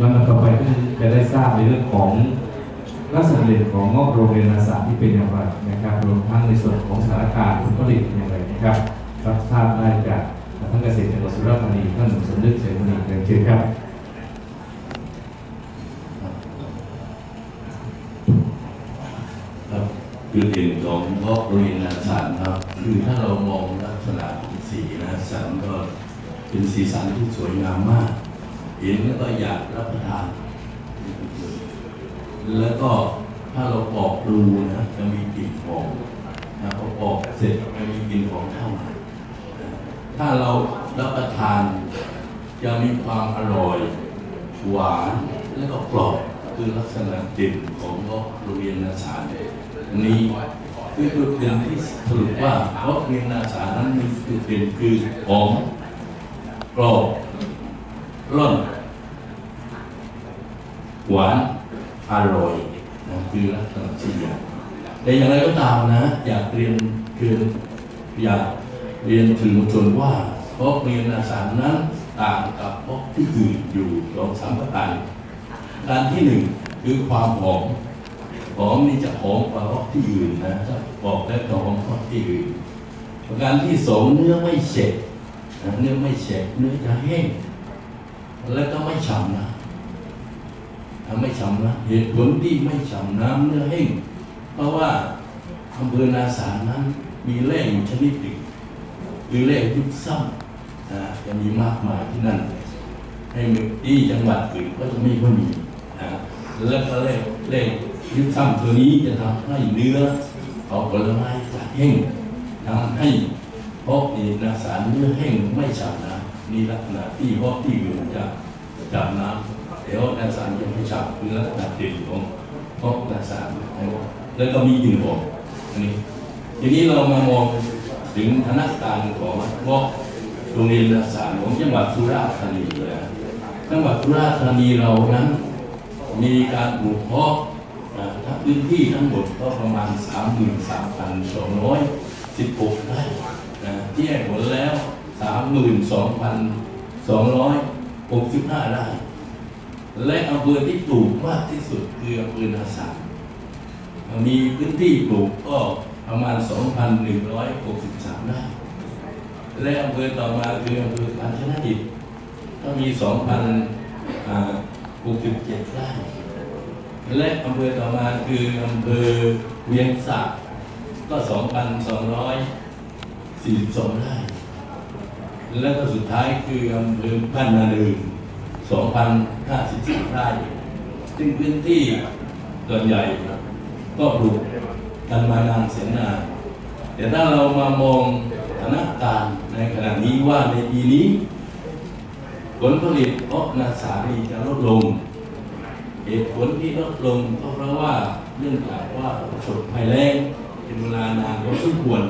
วันต่อไปก็จะได้ทราบในเรื่องของลักษณะเด่นของงอกโรงเรียนอาสาที่เป็นอย่างไรนะครับ รวมทั้งในส่วนของสถานการณ์ผลผลิตเป็นอย่างไรนะครับรับทราบได้จากท่านเกษตรจังหวัดสุราษฎร์ธานีท่านสมนึกเสรีเรียนเชิญครับครับจุดเด่นของเพาะโรงเรียนอาสารครับ คือถ้าเรามองลักษณะของสีนะสันก็เป็นสีสันที่สวยงามมาก เห็นแล้วก็อยากรับประทาน แล้วก็ถ้าเราปอกดูนะจะมีกลิ่นหอมนะพอปอกเสร็จจะมีกลิ่นหอมเข้ามาถ้าเรารับประทานจะมีความอร่อยหวานและก็กรอบคือลักษณะเด่นของโรงเรียนนาสารนี้คือจุดเด่นที่สรุปว่าโรงเรียนนาสารนั้นมีจุดเด่นคือหอมกรอบ ร่อน หวานอร่อยนะคือลักษณะสี่อย่างแต่อย่างไรก็ตามนะ อยากเรียนเรียนอยากเรียนถึงชนว่าพราะเรียนอาสานั้นต่างกับพวกที่อื่นอยู่สองสามประการการที่หนึ่งคือความหอมหอมนี่จะหอมกว่าพวกที่อื่นนะถ้าบอกแล้วจะหอมกว่าที่อื่นประการที่สองเนื้อไม่เฉะนะเนื้อไม่เฉะเนื้อจะแห้ง แล้วก็ไม่ฉ่ำนะทำไม่ฉ่ำนะเหตุผลที่ไม่ฉ่ำน้ำเนื้อแห้งเพราะว่าอำเภอนาสานั้น มีแร่อยู่ชนิดหนึ่งคือแร่ยุบซ้ำนะจะมีมากมายที่นั่นให้ที่จังหวัดอื่นก็จะไม่ค่อยมีนะแล้วก็แร่แร่ยุบซ้ำตัวนี้จะทำให้เนื้อของผลไม้จะแห้งทำให้เพราะนี่นาสารเนื้อแห้งไม่ฉ่ำนะ นี่ลักษณะที่เพราะที่อื่นจะฉ่ำน้ำเดี๋ยวนาสารยังไม่ฉับคือลักษณะเด่นของเพราะนาสารแล้วก็มีหินหอมอันนี้ ทีนี้เรามามองถึงธนการของงอกโรงเรียนนาสารของจังหวัดสุราษฎร์ธานีนะจังหวัดสุราษฎร์ธานีเรานั้นมีการปลูกเพาะอ่าทั้งพื้นที่ทั้งหมดก็ประมาณ 33,216ไร่นะที่ให้ผลแล้ว 32,265ไร่และอำเภอที่ปลูกมากที่สุดคืออำเภอนาสารมีพื้นที่ปลูกก็ประมาณ 2,163ไร่และอำเภอต่อมาคืออำเภอพันธนดิตก็มี 2,067ไร่และอำเภอต่อมาคืออำเภอเวียงสะก็ 2,242ไร่ แล้วก็สุดท้ายคืออำเภอบ้านนาเดิน2,054ไร่ซึ่งพื้นที่ส่วนใหญ่ก็ปลูกกันมานานแสนนานแต่ถ้าเรามามองสถานการณ์ในขณะนี้ว่าในปีนี้ ผลผลิตเพราะนาสาลีจะลดลง เหตุผลที่ลดลงก็เพราะว่าเนื่องจากว่าประสบภัยแล้งเป็นเวลานานพอสมควร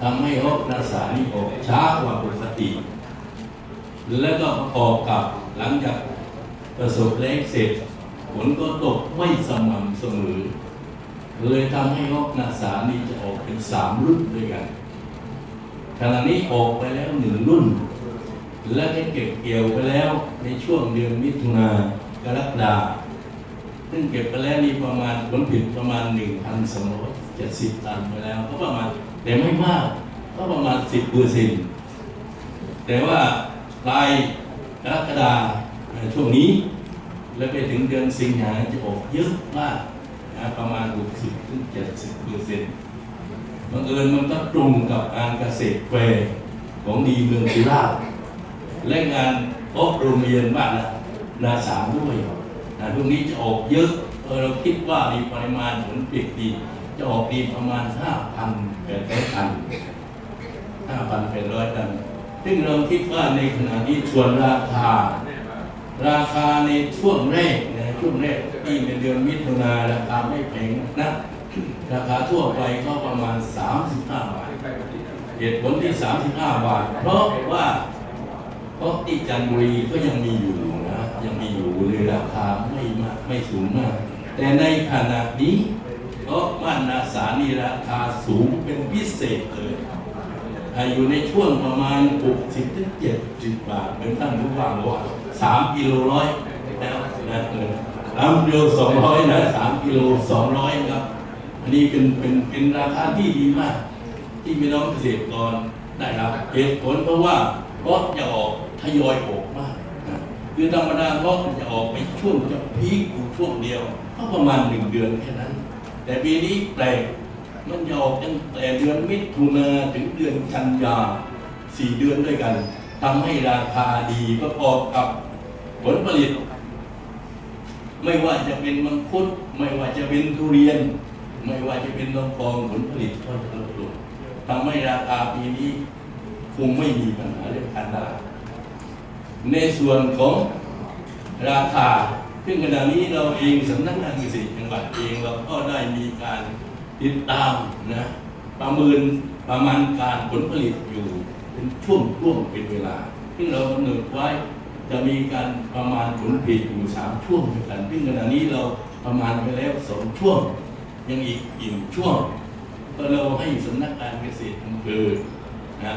ทำให้ฮอกนาสาลีออกช้ากว่าปกติ แล้วก็ประกอบกับหลังจากประสบแล้งเสร็จฝนก็ตกไม่สม่ำเสมอ เลยทำให้ฮอกนาสาลีจะออกเป็นสามรุ่นด้วยกันขณะนี้ออกไปแล้วหนึ่งรุ่น และได้เก็บเกี่ยวไปแล้วในช่วงเดือนมิถุนากรกฎาซึ่งเก็บไปแล้วนี่ประมาณผลผลิตประมาณ 1,270 ตันไปแล้วก็ประมาณ แต่ไม่มากก็ประมาณ 10เปอร์เซ็นต์แต่ว่าปลายกรกฎาช่วงนี้ และไปถึงเดือนสิงหาจะออกเยอะมากนะประมาณ 60ถึง70เปอร์เซ็นต์บังเอิญมันก็ตรงกับงานเกษตรแฟร์ของดีเมืองสุราษฎร์และงานพบโรงเรียนบ้านนานสามด้วยนะพวกนี้จะออกเยอะเออเราคิดว่ามีปริมาณผลผลิตดี จะออกดีประมาณ5,800ตัน5,800ตัน ซึ่งเราคิดว่าในขณะนี้ส่วนราคา ราคาในช่วงแรกนช่วงแรกที่เป็นเดือนมิถุนาราคาไม่แพงนะ ราคาทั่วไปก็ประมาณ 35 บาท เหตุผลที่ 35 บาท เพราะว่าเพราะที่จันทบุรีก็ยังมีอยู่นะ ยังมีอยู่เลยราคาไม่มากไม่สูงมาก แต่ในขณะนี้ เพราะบ้านนาสานี่ราคาสูงเป็นพิเศษเลยอยู่ในช่วงประมาณ 60ถึง70 บาท เป็นท่านผู้ว่าบอกว่า3กิโลร้อยนะเออสามกิโลสองร้อยนะสามกิโลสองร้อยครับ อันนี้เป็นเป็นเป็นราคาที่ดีมาก ที่พี่น้องเกษตรกรได้รับเหตุผลเพราะว่าเพราะจะออกทยอยออกมากคือธรรมดาเพราะจะออกไปช่วงจะพีคอยู่ช่วงเดียวก็ประมาณหนึ่งเดือนแค่นั้น แต่ปีนี้แปลกมันจะออกตั้งแต่เดือนมิถุนาถึงเดือนกันยาสี่เดือนด้วยกันทำให้ราคาดีประกอบกับผลผลิต ไม่ว่าจะเป็นมังคุด ไม่ว่าจะเป็นทุเรียน ไม่ว่าจะเป็นลำพองผลผลิตก็จะลดลงทำให้ราคาปีนี้คงไม่มีปัญหาเรื่องการตลาดในส่วนของราคา ซึ่งขณะนี้เราเองสำนักงานเกษตรจังหวัดเองเราก็ได้มีการติดตามนะประเมินประมาณการผลผลิตอยู่เป็นช่วงช่วงๆเป็นเวลา ซึ่งเรากำหนดไว้จะมีการประมาณผลผลิตอยู่สามช่วงด้วยกันซึ่งขณะนี้เราประมาณไปแล้วสองช่วง ยังอีกอีกช่วง ก็เราให้สำนักงานเกษตรอำเภอนะ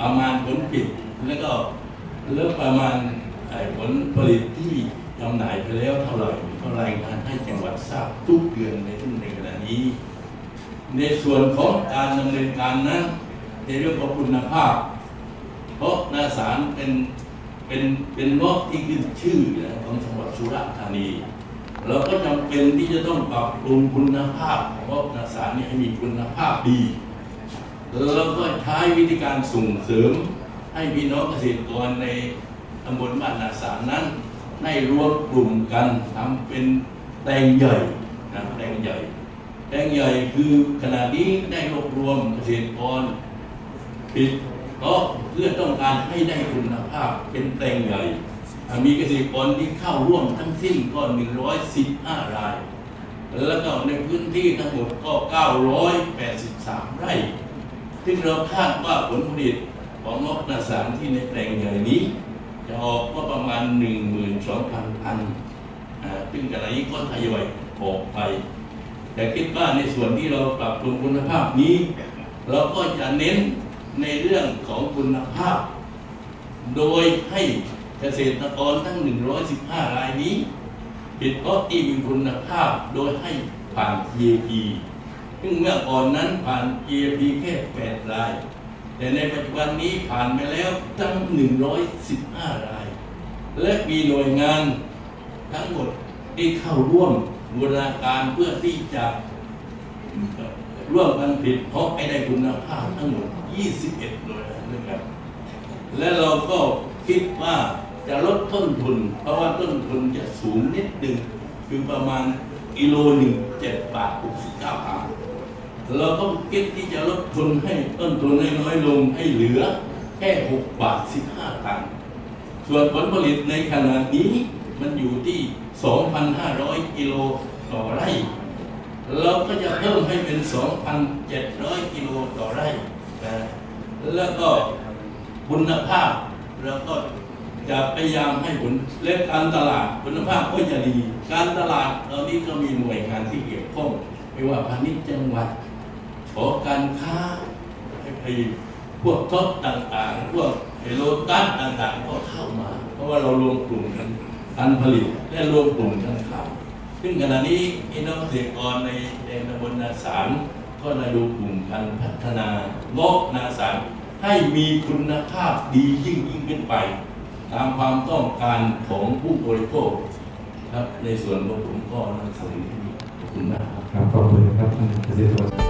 ประมาณผลผลิตแล้วก็แล้วประมาณผลผลิตที่ จำหน่ายไปแล้วเท่าไหร่ก็รายงานให้จังหวัดทราบทุกเดือนในทุกในขณะนี้ ในส่วนของการดำเนินการนั้นในเรื่องของคุณภาพ เพราะนาสารเป็นเป็นเป็นเงาะที่ขึ้นชื่อนะของจังหวัดสุราษฎร์ธานีเราก็จำเป็นที่จะต้องปรับปรุงคุณภาพของเงาะนาสารนี้ให้มีคุณภาพดีแล้วก็ใช้วิธีการส่งเสริมให้พี่น้องเกษตรกรในตำบลบ้านนาสารนั้น ได้รวมกลุ่มกันทำเป็นแปลงใหญ่นะแปลงใหญ่แปลงใหญ่คือขณะนี้ได้รวบรวมเกษตรกรปิดเพราะเพื่อต้องการให้ได้คุณภาพเป็นแปลงใหญ่ มีเกษตรกรที่เข้าร่วมทั้งสิ้นก็115 ราย แล้วก็ในพื้นที่ทั้งหมดก็ 983 ไร่ซึ่งเราคาดว่าผลผลิตของนกนาสารที่ในแปลงใหญ่นี้ จะออกก็ประมาณ 12,000ตันอ่าซึ่งขณะนี้ก็ทยอยออกไป แต่คิดว่าในส่วนที่เราปรับปรุงคุณภาพนี้ เราก็จะเน้นในเรื่องของคุณภาพ โดยให้เกษตรกรทั้ง 115 รายนี้ผิดเพราะที่มีคุณภาพโดยให้ผ่าน GAP ซึ่งเมื่อก่อนนั้นผ่าน GAP แค่ 8 ราย แต่ในปัจจุบันนี้ผ่านไปแล้วตั้ง 115 ราย และมีหน่วยงานทั้งหมดที่เข้าร่วมบูรณาการเพื่อที่จะร่วมกันผลิตเพราะให้ได้คุณภาพทั้งหมด 21 หน่วยงานด้วยกันและเราก็คิดว่าจะลดต้นทุน เพราะว่าต้นทุนจะสูงนิดหนึ่งคือประมาณกิโลหนึ่งเจ็ดบาท69บาท เราก็คิดที่จะลดทุนให้ต้นทุนให้น้อยลงให้เหลือแค่6บาท15ตังค์ส่วนผลผลิตในขณะนี้มันอยู่ที่ 2,500 กิโลต่อไร่ เราก็จะเพิ่มให้เป็น 2,700 กิโลต่อไร่นะแล้วก็คุณภาพเราก็จะพยายามให้ผลและการตลาดคุณภาพก็จะดี การตลาดตอนนี้ก็มีหน่วยงานที่เกี่ยวข้องไม่ว่าพาณิชย์จังหวัด ขอการค้าไอ้พวกทบต่างๆ พวกไอ้โลตัสต่างๆ ก็เข้ามา เพราะว่าเรารวมกลุ่มกันการผลิตและรวมกลุ่มกันขายซึ่งขณะนี้พี่น้องเกษตรกรในแดนตำบลนาสารก็ได้ดูกลุ่มการพัฒนาเงาะนาสารให้มีคุณภาพดียิ่งยิ่งขึ้นไป ตามความต้องการของผู้บริโภคครับในส่วนของผมก็นำเสนอที่นี่ขอบคุณมากครับครับขอบคุณครับท่านเกษตรกร